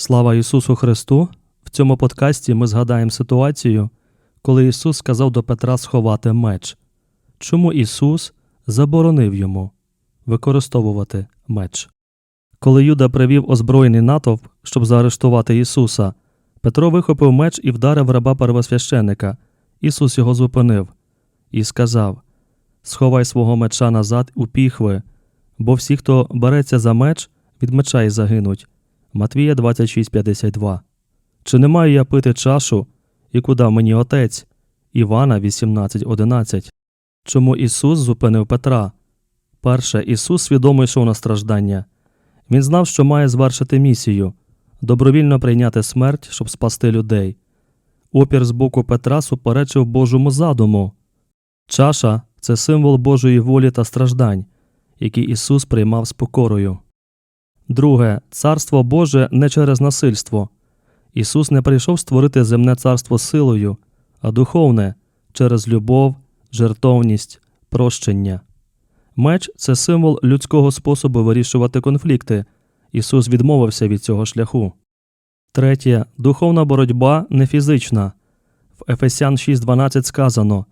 Слава Ісусу Христу! В цьому подкасті ми згадаємо ситуацію, коли Ісус сказав до Петра сховати меч. Чому Ісус заборонив йому використовувати меч? Коли Юда привів озброєний натовп, щоб заарештувати Ісуса, Петро вихопив меч і вдарив раба первосвященика. Ісус його зупинив і сказав: Сховай свого меча назад у піхви, бо всі, хто береться за меч, від меча й загинуть. Матвія 26.52 Чи не маю я пити чашу, яку дав мені отець? Івана 18.11 Чому Ісус зупинив Петра? Перше, Ісус свідомо йшов на страждання. Він знав, що має звершити місію добровільно прийняти смерть, щоб спасти людей. Опір з боку Петра суперечив Божому задуму. Чаша це символ Божої волі та страждань, які Ісус приймав з покорою. Друге, царство Боже не через насильство. Ісус не прийшов створити земне царство силою, а духовне через любов, жертовність, прощення. Меч це символ людського способу вирішувати конфлікти. Ісус відмовився від цього шляху. Третє. Духовна боротьба не фізична. В Ефесян 6.12 сказано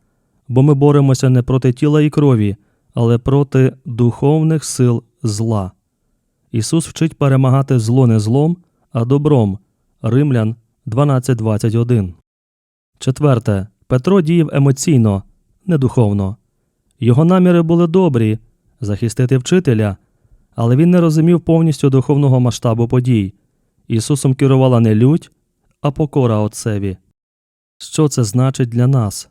бо ми боремося не проти тіла і крові, але проти духовних сил зла. Ісус вчить перемагати зло не злом, а добром. Римлян 12.21. Четверте. Петро діяв емоційно, не духовно. Його наміри були добрі захистити вчителя, але він не розумів повністю духовного масштабу подій. Ісусом керувала не лють, а покора Отцеві. Що це значить для нас?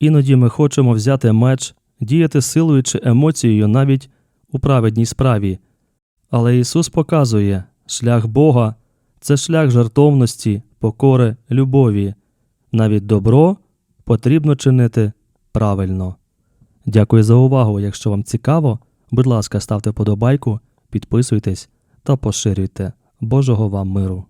Іноді ми хочемо взяти меч, діяти силою чи емоцією навіть у праведній справі. Але Ісус показує, шлях Бога це шлях жертовності, покори, любові. Навіть добро потрібно чинити правильно. Дякую за увагу. Якщо вам цікаво, будь ласка, ставте подобайку, підписуйтесь та поширюйте. Божого вам миру!